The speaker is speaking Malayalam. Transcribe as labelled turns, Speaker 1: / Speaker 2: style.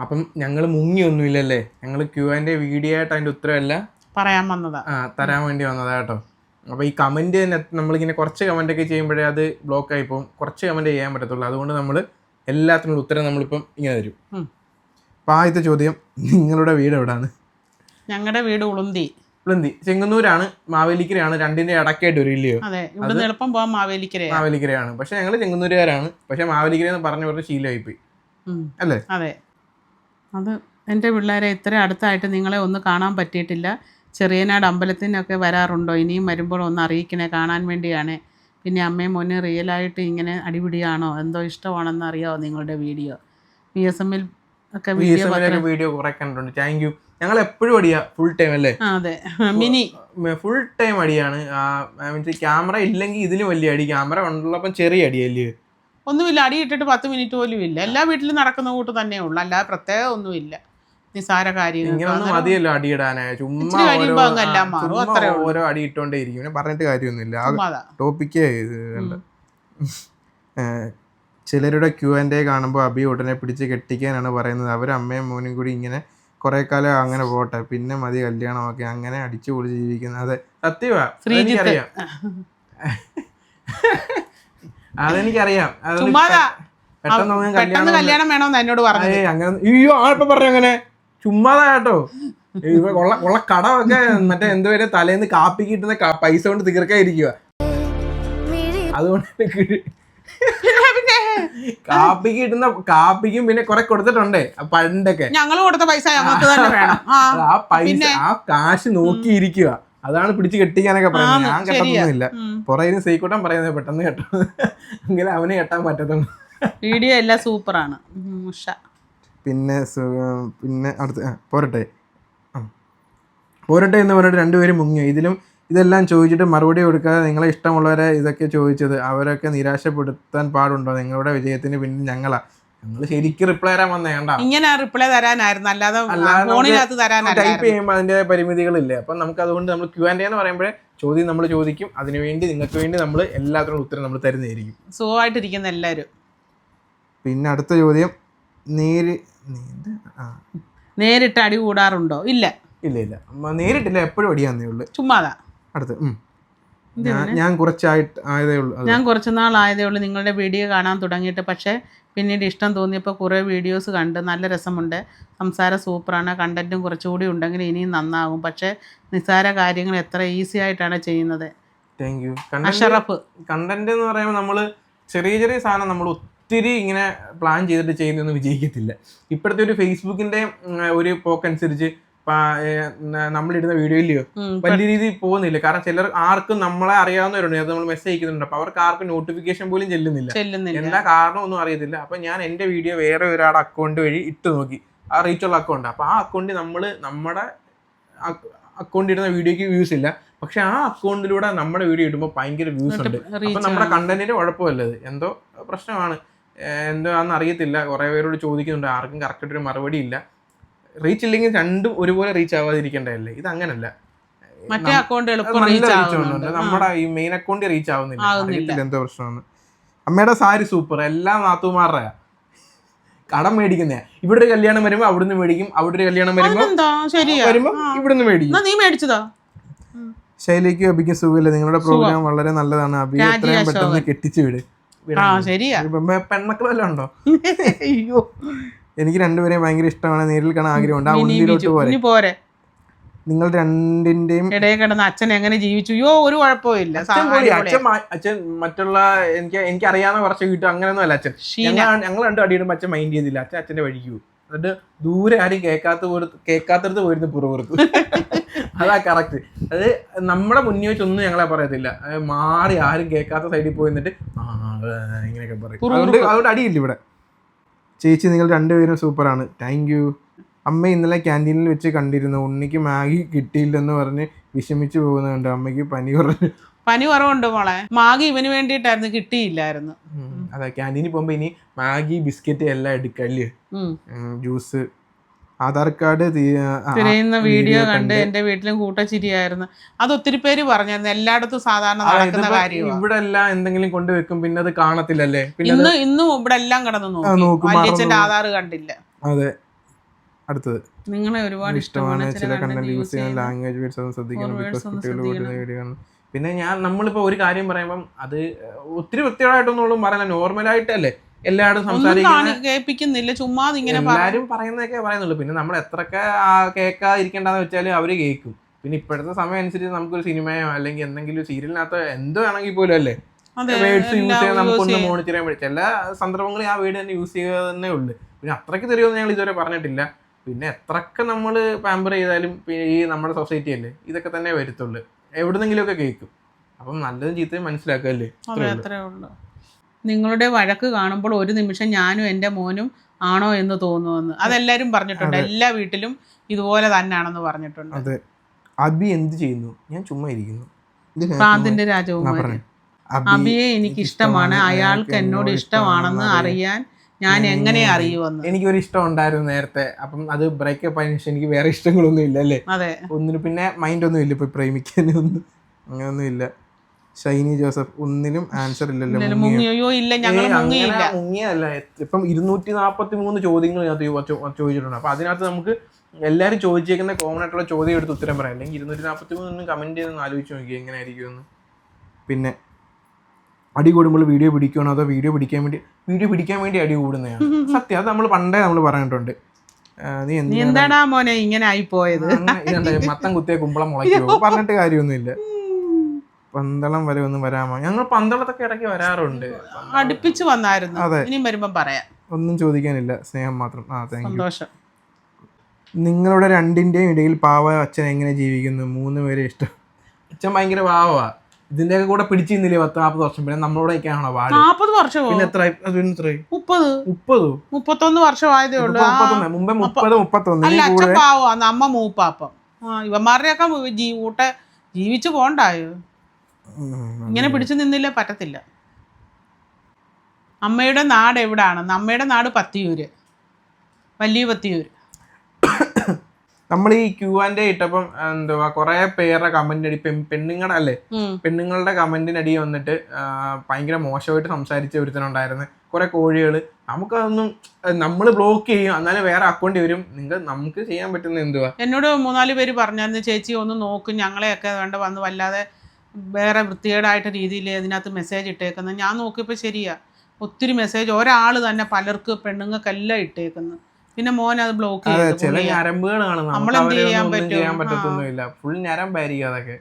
Speaker 1: അപ്പം ഞങ്ങൾ മുങ്ങിയൊന്നുമില്ലല്ലേ? ഞങ്ങൾ ക്യു ആൻഡ് വീഡിയോ ആയിട്ട് അതിന്റെ ഉത്തരവല്ല.
Speaker 2: പറയാൻ വന്നതാ.
Speaker 1: ആ തരാൻ വേണ്ടി വന്നതാ കേട്ടോ. അപ്പൊ ഈ കമന്റ് തന്നെ നമ്മളിങ്ങനെ കുറച്ച് കമന്റ് ഒക്കെ ചെയ്യുമ്പോഴേ അത് ബ്ലോക്ക് ആയി പോകും. കുറച്ച് കമന്റ് ചെയ്യാൻ പറ്റത്തുള്ളൂ. അതുകൊണ്ട് നമ്മൾ എല്ലാത്തിനുള്ള ഉത്തരം നമ്മളിപ്പം ഇങ്ങനെ തരും.
Speaker 2: അപ്പോൾ
Speaker 1: അപ്പൊ ആദ്യത്തെ ചോദ്യം നിങ്ങളുടെ വീട് എവിടാണ്?
Speaker 2: ഞങ്ങളുടെ വീട് ഉളുന്തി.
Speaker 1: ഉളുന്തി. ചെങ്ങന്നൂരാണ് മാവേലിക്കരയാണ് രണ്ടിന്റെ ഇടക്കായിട്ട് ഒരു ഇല്ലയോ?
Speaker 2: എളുപ്പം പോകാൻ മാവേലിക്കര
Speaker 1: മാവേലിക്കരയാണ്. പക്ഷെ ഞങ്ങൾ ചെങ്ങന്നൂരുകാരാണ്. പക്ഷെ മാവേലിക്കര എന്ന് പറഞ്ഞു പറഞ്ഞ ശീലമായിപ്പോയി.
Speaker 2: പോയി
Speaker 1: അല്ലേ?
Speaker 2: അതെ. അത് എന്റെ പിള്ളേരെ ഇത്ര അടുത്തായിട്ട് നിങ്ങളെ ഒന്ന് കാണാൻ പറ്റിയിട്ടില്ല. ചെറിയനാട് അമ്പലത്തിനൊക്കെ വരാറുണ്ടോ? ഇനിയും വരുമ്പോൾ ഒന്ന് അറിയിക്കണേ കാണാൻ വേണ്ടിയാണ്. പിന്നെ അമ്മയും മോനെ റിയലായിട്ട് ഇങ്ങനെ അടിപിടിയാണോ? എന്തോ ഇഷ്ടമാണെന്ന് അറിയാമോ നിങ്ങളുടെ വീഡിയോ? ബി എസ് എമ്മിൽ ഒക്കെ വീഡിയോ
Speaker 1: വീഡിയോ കുറെ കണ്ടിട്ടുണ്ട്. താങ്ക് യു ഞങ്ങൾ എപ്പോഴും അടിയാ ഫുൾ ടൈം അല്ലേ?
Speaker 2: അതെ. മിനി.
Speaker 1: ഫുൾ ടൈം അടിയാണ്. ക്യാമറ ഇല്ലെങ്കിൽ ഇതിലും വലിയ അടി. ക്യാമറ ഉള്ളപ്പം ചെറിയ അടിയല്ലേ?
Speaker 2: ഒന്നുമില്ല അടി ഇട്ടിട്ട് പത്ത് മിനിറ്റ് പോലും ഇല്ല. എല്ലാ വീട്ടിലും നടക്കുന്ന കൂട്ട് തന്നെ ഉള്ളു. അല്ലാതെ പ്രത്യേകം ഒന്നുമില്ല. നിസാര
Speaker 1: കാര്യം ചുമ്മാ ഓരോ അടി ഇട്ടോണ്ടേ ഇരിക്കും പിന്നെ പറഞ്ഞിട്ട് കാര്യമൊന്നുമില്ല. ടോപ്പിക്കേ ചിലരുടെ ക്യൂ ആൻഡ് എ കാണുമ്പോൾ അബി ഉടനെ പിടിച്ച് കെട്ടിക്കാനാണ് പറയുന്നത്. അവർ അമ്മയും മോനും കൂടി ഇങ്ങനെ കുറെ കാലം അങ്ങനെ പോട്ടെ. പിന്നെ മതി കല്യാണമൊക്കെ. അങ്ങനെ അടിച്ചു പൊളിച്ച് ജീവിക്കുന്നത്. അതെ സത്യമാ
Speaker 2: ശ്രീജിത്ത്.
Speaker 1: അതെനിക്കറിയാം.
Speaker 2: ചുമ്മാതാ. പെട്ടെന്ന്
Speaker 1: കല്യാണം
Speaker 2: കല്യാണം വേണമെന്ന് എന്നോട് പറഞ്ഞു
Speaker 1: അങ്ങനെ അയ്യോ ആളിപ്പോ പറഞ്ഞു അങ്ങനെ. ചുമ്മാതാ കേട്ടോ. ഉള്ള കട ഒക്കെ മറ്റേ എന്തുവരെ തലേന്ന് കാപ്പി കിട്ടുന്ന പൈസ കൊണ്ട് തീർക്കാതിരിക്കുക അതുകൊണ്ട്
Speaker 2: കാപ്പി
Speaker 1: കാപ്പിക്ക് കിട്ടുന്ന കാപ്പിക്കും പിന്നെ കുറെ കൊടുത്തിട്ടുണ്ടേ പണ്ടൊക്കെ.
Speaker 2: ഞങ്ങൾ കൊടുത്ത പൈസ ഞങ്ങൾക്ക് തന്നെ വേണം. ആ
Speaker 1: പൈസ ആ കാശ് നോക്കിയിരിക്കുക അതാണ് പിടിച്ച് കെട്ടിക്കാനൊക്കെ പറയുന്നത്. ഞാൻ
Speaker 2: കെട്ടുന്നില്ല
Speaker 1: കെട്ടൊന്നുമില്ല. പുറകിന് സീക്കൂട്ടം പറയുന്നത് പെട്ടെന്ന് കേട്ടോ. എങ്കിലും അവനെ കെട്ടാൻ പറ്റത്തുള്ളൂ.
Speaker 2: വീഡിയോ എല്ലാം സൂപ്പറാണ്.
Speaker 1: പിന്നെ പിന്നെ അടുത്ത് പോരട്ടെ. പോരട്ടെ എന്ന് പറഞ്ഞിട്ട് രണ്ടുപേരും മുങ്ങി. ഇതിലും ഇതെല്ലാം ചോദിച്ചിട്ട് മറുപടി കൊടുക്കാതെ നിങ്ങളെ ഇഷ്ടമുള്ളവരെ ഇതൊക്കെ ചോദിച്ചത് അവരൊക്കെ നിരാശപ്പെടുത്താൻ പാടുണ്ടോ? നിങ്ങളുടെ വിജയത്തിന് പിന്നിൽ ഞങ്ങളാ. ശരിക്കും റിപ്ലൈ തരാൻ
Speaker 2: ഇങ്ങനെ റിപ്ലൈ തരാനായിരുന്നു. അല്ലാതെ ഫോണിനകത്ത്
Speaker 1: ടൈപ്പ് ചെയ്യുമ്പോൾ അതിന്റെ പരിമിതികളില്ലേ? അപ്പം നമുക്ക് അതുകൊണ്ട് നമ്മൾ ക്യൂ ആൻഡ് എന്ന് പറയുമ്പോഴേ ചോദ്യം നമ്മൾ ചോദിക്കും. അതിനുവേണ്ടി നിങ്ങൾക്ക് വേണ്ടി നമ്മൾ എല്ലാത്തിനും ഉത്തരം നമ്മൾ തരുന്നതായിരിക്കും.
Speaker 2: സുഖമായിട്ടിരിക്കുന്ന എല്ലാവരും
Speaker 1: പിന്നെ അടുത്ത ചോദ്യം. നേര്
Speaker 2: നേരിട്ട് അടി കൂടാറുണ്ടോ? ഇല്ല.
Speaker 1: ഇല്ല ഇല്ല. നേരിട്ടില്ല എപ്പോഴും അടിയാന്നേ ഉള്ളു.
Speaker 2: ചുമ്മാതാ.
Speaker 1: അടുത്ത്. ഞാൻ കുറച്ചായിട്ട് ആയതേ ഉള്ളൂ
Speaker 2: ഞാൻ കുറച്ച് നാളായതേ ഉള്ളൂ നിങ്ങളുടെ വീഡിയോ കാണാൻ തുടങ്ങിയിട്ട്. പക്ഷേ പിന്നീട് ഇഷ്ടം തോന്നിയപ്പോൾ കുറേ വീഡിയോസ് കണ്ട് നല്ല രസമുണ്ട്. സംസാരം സൂപ്പറാണ് കണ്ടന്റും കുറച്ചുകൂടി ഉണ്ടെങ്കിൽ ഇനിയും നന്നാകും. പക്ഷേ നിസ്സാര കാര്യങ്ങൾ എത്ര ഈസി ആയിട്ടാണ് ചെയ്യുന്നത്.
Speaker 1: Thank you
Speaker 2: Ashraf.
Speaker 1: കണ്ടന്റ് എന്ന് പറയുമ്പോൾ നമ്മൾ ചെറിയ ചെറിയ സാധനം നമ്മൾ ഒത്തിരി ഇങ്ങനെ പ്ലാൻ ചെയ്തിട്ട് ചെയ്യുന്നൊന്നും വിജയിക്കത്തില്ല. ഇപ്പോഴത്തെ ഒരു ഫേസ്ബുക്കിന്റെ ഉം, ഒരു പോക്കനുസരിച്ച് നമ്മളിടുന്ന വീഡിയോയിലെയോ
Speaker 2: ഇല്ലയോ?
Speaker 1: വലിയ രീതിയിൽ പോകുന്നില്ല. കാരണം ചിലർ ആർക്കും നമ്മളെ അറിയാവുന്നവരുണ്ട്. അത് നമ്മൾ മെസ്സേജ് അയക്കുന്നുണ്ട്. അപ്പൊ അവർക്ക് ആർക്കും നോട്ടിഫിക്കേഷൻ പോലും ചെല്ലുന്നില്ല. എന്താ കാരണം ഒന്നും അറിയത്തില്ല. അപ്പൊ ഞാൻ എന്റെ വീഡിയോ വേറെ ഒരാളുടെ അക്കൗണ്ട് വഴി ഇട്ട് നോക്കി. ആ റീച്ചുള്ള അക്കൗണ്ട് അപ്പൊ ആ അക്കൗണ്ടിൽ നമ്മൾ നമ്മുടെ അക്കൗണ്ട് ഇടുന്ന വീഡിയോക്ക് വ്യൂസ് ഇല്ല. പക്ഷെ ആ അക്കൗണ്ടിലൂടെ നമ്മുടെ വീഡിയോ ഇടുമ്പോൾ ഭയങ്കര വ്യൂസ് ഉണ്ട്. അപ്പൊ നമ്മുടെ കണ്ടന്റിന് കുഴപ്പമല്ലത് എന്തോ പ്രശ്നമാണ്. എന്തോ ആണെന്ന് അറിയത്തില്ല. കുറെ പേരോട് ചോദിക്കുന്നുണ്ട്. ആർക്കും കറക്റ്റ് ഒരു മറുപടി ഇല്ല. റീച്ച് ഇല്ലെങ്കിൽ രണ്ടും ഒരുപോലെ റീച്ച് ആവാതിരിക്കേണ്ടതല്ലേ? ഇത് അങ്ങനല്ല.
Speaker 2: മറ്റേ അക്കൗണ്ട് എളുപ്പം റീച്ച് ആവുന്നുണ്ട്.
Speaker 1: നമ്മുടെ ഈ മെയിൻ അക്കൗണ്ട് റീച്ച് ആവുന്നില്ല.
Speaker 2: എന്താ
Speaker 1: അറിയത്തില്ല എന്തോ പ്രശ്നമാണ്? അമ്മയുടെ സാരി സൂപ്പർ എല്ലാം നാത്തുമാരുടെ കടം മേടിക്കുന്നേ ഇവിടെ ഒരു കല്യാണം വരുമ്പോ അവിടുന്ന് മേടിക്കും. അവിടെ ഒരു കല്യാണം വരുമ്പോ വരുമ്പോ. ഇവിടുന്ന് മേടിക്കും.
Speaker 2: നീ മേടിച്ചതോ?
Speaker 1: ശൈലിക്കും അബിക്കും സുഖമില്ല. നിങ്ങളുടെ പ്രോഗ്രാം വളരെ നല്ലതാണ്. അബി
Speaker 2: രാജി
Speaker 1: എത്രയും പെട്ടെന്ന്. കെട്ടിച്ചു വിട്. പെൺമക്കളെല്ലാം ഉണ്ടോ?
Speaker 2: അയ്യോ.
Speaker 1: എനിക്ക് രണ്ടുപേരെയും ഭയങ്കര ഇഷ്ടമാണ്. നേരിൽ കാണാൻ ആഗ്രഹമുണ്ട്. ആ
Speaker 2: ഉന്തിയിലോട്ട്
Speaker 1: പോരെ.
Speaker 2: പോരെ.
Speaker 1: നിങ്ങൾ രണ്ടിന്റെയും
Speaker 2: ഇടയിൽ കിടന്ന് അച്ഛൻ എങ്ങനെ ജീവിച്ചു? യോ ഒരു കുഴപ്പമില്ല.
Speaker 1: അച്ഛൻ അച്ഛൻ മറ്റുള്ള എനിക്ക് എനിക്ക് അറിയാവുന്ന കുറച്ച് വീട്ടും അങ്ങനെയൊന്നും അല്ല അച്ഛൻ ഞങ്ങൾ രണ്ടു അടിയിടുമ്പോൾ അച്ഛൻ മൈൻഡ് ചെയ്തില്ല അച്ഛൻ അച്ഛന്റെ വഴിക്ക് പോകും എന്നിട്ട് ദൂരെ ആരും കേൾക്കാത്ത കേൾക്കാത്തടുത്ത് പോയിരുന്നു പുറവർക്ക് അതാ കറക്റ്റ് അത് നമ്മുടെ മുന്നിൽ വെച്ചൊന്നും ഞങ്ങളെ പറയത്തില്ല. മാറി ആരും കേൾക്കാത്ത സൈഡിൽ പോയി എന്നിട്ട് ഇങ്ങനെയൊക്കെ പറയും. അതുകൊണ്ട് അതുകൊണ്ട് അടിയില്ല ഇവിടെ. ചേച്ചി നിങ്ങൾ രണ്ടുപേരും സൂപ്പറാണ്. താങ്ക് യു അമ്മ ഇന്നലെ ക്യാന്റീനിൽ വെച്ച് കണ്ടിരുന്നു. ഉണ്ണിക്ക് മാഗി കിട്ടിയില്ലെന്ന് പറഞ്ഞ് വിഷമിച്ചു പോകുന്നുണ്ട് അമ്മയ്ക്ക് പനി കുറഞ്ഞു.
Speaker 2: പനി കുറവുണ്ട് മോളെ. മാഗി ഇവന് വേണ്ടിയിട്ടായിരുന്നു കിട്ടിയില്ലായിരുന്നു.
Speaker 1: അതെ ക്യാന്റീനിൽ പോകുമ്പോൾ ഇനി മാഗി ബിസ്ക്കറ്റ് എല്ലാം എടുക്കല്ലേ. ജ്യൂസ് ആധാർ കാർഡ്
Speaker 2: തിരയുന്ന
Speaker 1: വീഡിയോ
Speaker 2: കണ്ട് എന്റെ വീട്ടിലും കൂട്ടച്ചിരിയായിരുന്നു. അത് ഒത്തിരി പേര് പറഞ്ഞായിരുന്നു. എല്ലായിടത്തും സാധാരണ നടക്കുന്ന കാര്യം
Speaker 1: ഇവിടെ എല്ലാം എന്തെങ്കിലും കൊണ്ടുവെക്കും പിന്നെ അത് കാണത്തില്ലല്ലേ?
Speaker 2: ഇന്ന് ഇന്നും ഇവിടെ എല്ലാം കിടന്നു നോക്കി. വല്യച്ഛന്റെ ആധാർ കണ്ടില്ല.
Speaker 1: അതെ. അടുത്തത്.
Speaker 2: നിങ്ങളെ ഒരുപാട്
Speaker 1: ഇഷ്ടമാണ് ചില കണ്ടന്റ് യൂസ് ചെയ്യാൻ ലാംഗ്വേജ് വേർഡ്സ് ശ്രദ്ധിക്കണം ബിക്കോസ് കുട്ടികൾ. കൂടുതൽ വീഡിയോ പിന്നെ ഞാൻ നമ്മളിപ്പോ ഒരു കാര്യം പറയുമ്പം അത് ഒത്തിരി വൃത്തിയോടായിട്ടൊന്നും പറയാനില്ല നോർമലായിട്ടല്ലേ എല്ലാവരും
Speaker 2: സംസാരിക്കുന്നില്ല ചുമ്മാ ഇങ്ങനെ
Speaker 1: എല്ലാരും പറയുന്നതൊക്കെ പറയുന്നുള്ളൂ. പിന്നെ നമ്മൾ എത്രയൊക്കെ കേൾക്കാതിരിക്കേണ്ടെന്ന് വെച്ചാൽ അവർ കേൾക്കും. പിന്നെ ഇപ്പോഴത്തെ സമയം അനുസരിച്ച് നമുക്കൊരു സിനിമയോ അല്ലെങ്കിൽ എന്തെങ്കിലും സീരിയലിനകത്ത് എന്തോ ആണെങ്കിൽ പോലും അല്ലേ? വേർഡ്സ് യൂസ് ചെയ്യാൻ നമുക്കൊന്ന് മോണിറ്റർ ചെയ്യാൻ പറ്റും. ചില സന്ദർഭങ്ങളിൽ ആ വേർഡ് തന്നെ യൂസ് ചെയ്യുക തന്നെ ഉള്ളു. പിന്നെ അത്രയ്ക്ക് തെറിയൊന്നും ഞങ്ങൾ ഇതുവരെ പറഞ്ഞിട്ടില്ല. പിന്നെ എത്രയൊക്കെ നമ്മൾ പാമ്പർ ചെയ്താലും പിന്നെ ഈ നമ്മുടെ സൊസൈറ്റി അല്ലേ? ഇതൊക്കെ തന്നെ വരുത്തുള്ളൂ. എവിടുന്നെങ്കിലും ഒക്കെ കേൾക്കും. അപ്പം നല്ലതും ചീത്തയും മനസ്സിലാക്കല്ലേ?
Speaker 2: അതെ അത്രേ ഉള്ളൂ. നിങ്ങളുടെ വഴക്ക് കാണുമ്പോൾ ഒരു നിമിഷം ഞാനും എന്റെ മോനും ആണോ എന്ന് തോന്നുമെന്ന്. അതെല്ലാവരും പറഞ്ഞിട്ടുണ്ട്. എല്ലാ വീട്ടിലും ഇതുപോലെ തന്നെയാണെന്ന് പറഞ്ഞിട്ടുണ്ട്.
Speaker 1: അതെ. അബി എന്ത് ചെയ്യുന്നു? ഞാൻ ചുമ്മാ ഇരിക്കുന്നു. കാന്തിന്റെ
Speaker 2: പ്രാന്തിന്റെ
Speaker 1: ആ,
Speaker 2: അബിയെ എനിക്ക് ഇഷ്ടമാണ്. അയാൾക്ക് എന്നോട് ഇഷ്ടമാണെന്ന് അറിയാൻ ഞാൻ എങ്ങനെ അറിയുമെന്ന്.
Speaker 1: എനിക്കൊരു ഇഷ്ടം ഉണ്ടായിരുന്നു നേരത്തെ. അപ്പം അത് ബ്രേക്കപ്പ് ആയതിനു ശേഷം എനിക്ക് വേറെ ഇഷ്ടങ്ങളൊന്നും ഇല്ല അല്ലേ
Speaker 2: അതെ.
Speaker 1: ഒന്നിനു പിന്നെ മൈൻഡ് ഒന്നും ഇല്ല. ഇപ്പൊ പ്രേമിക്കാനൊന്നും അങ്ങനെയൊന്നും ഇല്ല. ഷൈനി ജോസഫ് ഒന്നിലും ആൻസർ ഇല്ലല്ലോ. മുങ്ങിയോ?
Speaker 2: ഇല്ല ഞങ്ങൾ മുങ്ങിയില്ല.
Speaker 1: മുങ്ങിയല്ല ഇപ്പം ഇരുന്നൂറ്റി നാപ്പത്തി മൂന്ന് ചോദ്യങ്ങൾ ഇതിനകത്ത് ചോദിച്ചിട്ടുണ്ട്. അപ്പൊ അതിനകത്ത് നമുക്ക് എല്ലാരും ചോദിച്ചേക്കുന്ന കോമൺ ആയിട്ടുള്ള ചോദ്യം എടുത്ത് ഉത്തരം പറയാം. അല്ലെങ്കിൽ ഇരുന്നൂറ്റി നാപ്പത്തി മൂന്ന് കമന്റ് ചെയ്തൊന്ന് ആലോചിച്ച് നോക്കി എങ്ങനെ ആയിരിക്കും എന്ന്. പിന്നെ അടി കൂടുമ്പോൾ വീഡിയോ പിടിക്കുകയാണോ അതോ വീഡിയോ പിടിക്കാൻ വേണ്ടി വീഡിയോ പിടിക്കാൻ വേണ്ടി അടി കൂടുന്നതാണ് സത്യം അത് നമ്മൾ പണ്ടേ നമ്മൾ പറഞ്ഞിട്ടുണ്ട്. നീ
Speaker 2: എന്താടാ മോനെ ഇങ്ങനെ ആയി പോയത്?
Speaker 1: മത്തം കുത്തിയ കുമ്പളം മുളയ്ക്കോ പറഞ്ഞിട്ട് കാര്യമൊന്നുമില്ല. പന്തളം വരെ ഒന്നും വരാമോ? ഞങ്ങൾ പന്തളത്തൊക്കെ ഇടയ്ക്ക് വരാറുണ്ട്.
Speaker 2: അടുപ്പിച്ച് വന്നായിരുന്നു.
Speaker 1: അതെ.
Speaker 2: ഇനിയും വരുമ്പം പറയാം.
Speaker 1: ഒന്നും ചോദിക്കാനില്ല. സ്നേഹം മാത്രം. ആ താങ്ക് യു
Speaker 2: സന്തോഷം.
Speaker 1: നിങ്ങളുടെ രണ്ടിന്റെയും ഇടയിൽ പാവ അച്ഛൻ എങ്ങനെ ജീവിക്കുന്നു? മൂന്ന് പേരെ ഇഷ്ടം. അച്ഛൻ ഭയങ്കര പാവമാ ഇതിന്റെ ഒക്കെ കൂടെ പിടിച്ചു നിന്നില്ലേ പത്ത് നാൽപ്പത് വർഷം? പിന്നെ നമ്മളോടെ ആണോ പാട്
Speaker 2: നാപ്പത് വർഷമോ?
Speaker 1: പിന്നെ എത്ര അതിന് എത്ര
Speaker 2: മുപ്പത്.
Speaker 1: മുപ്പതോ?
Speaker 2: മുപ്പത്തൊന്ന് വർഷമായതേ ഉള്ളൂ. ആ,
Speaker 1: മുപ്പത്തൊന്ന്. മുമ്പേ മുപ്പത് മുപ്പത്തൊന്ന്
Speaker 2: അല്ല അച്ഛൻ
Speaker 1: കൂടെ.
Speaker 2: പാവമാണ് അമ്മ മൂപ്പാപ്പം. ആ ഇവന്മാരുടെയൊക്കെ ജീ ജീവിച്ചു പോണ്ടായോ? ഇങ്ങനെ പിടിച്ചു നിന്നില്ല പറ്റത്തില്ല. അമ്മയുടെ നാട് എവിടാണ്? അമ്മയുടെ നാട് പത്തിയൂര്. വലിയ പത്തിയൂര്.
Speaker 1: നമ്മൾ ഈ ക്യൂ ആൻഡ് ഇട്ടപ്പം എന്തുവാ കുറെ പേരുടെ കമന്റ് അടി പെണ്ണുങ്ങളുടെ അല്ലേ. പെണ്ണുങ്ങളുടെ കമന്റിനടി വന്നിട്ട് ഭയങ്കര മോശമായിട്ട് സംസാരിച്ച ഒരുത്തനുണ്ടായിരുന്നു. കുറെ കോഴികൾ നമുക്കതൊന്നും നമ്മൾ ബ്ലോക്ക് ചെയ്യും എന്നാലും വേറെ അക്കൗണ്ട് വരും. നിങ്ങൾ നമുക്ക് ചെയ്യാൻ പറ്റുന്ന എന്തുവാ?
Speaker 2: എന്നോട് മൂന്നാൽ പേര് പറഞ്ഞായിരുന്നു ചേച്ചി ഒന്ന് നോക്കും ഞങ്ങളെയൊക്കെ വേണ്ട വന്ന് വല്ലാതെ വേറെ വൃത്തികേടായിട്ട് രീതിയിൽ ഇതിനകത്ത് മെസ്സേജ് ഇട്ടേക്കുന്നത് ഞാൻ നോക്കിയപ്പോൾ ശരിയാ. ഒത്തിരി മെസ്സേജ് ഒരാൾ തന്നെ പലർക്ക് പെണ്ണുങ്ങൾക്കെല്ലാം ഇട്ടേക്കുന്നു. പിന്നെ മോൻ അത് ബ്ലോക്ക് ചെയ്തു
Speaker 1: ചില
Speaker 2: നമ്മളെന്ത്
Speaker 1: അവരെ
Speaker 2: ചെയ്യാൻ പറ്റും?
Speaker 1: ഫുൾ ഞരമ്പായിരിക്കും അതൊക്കെ.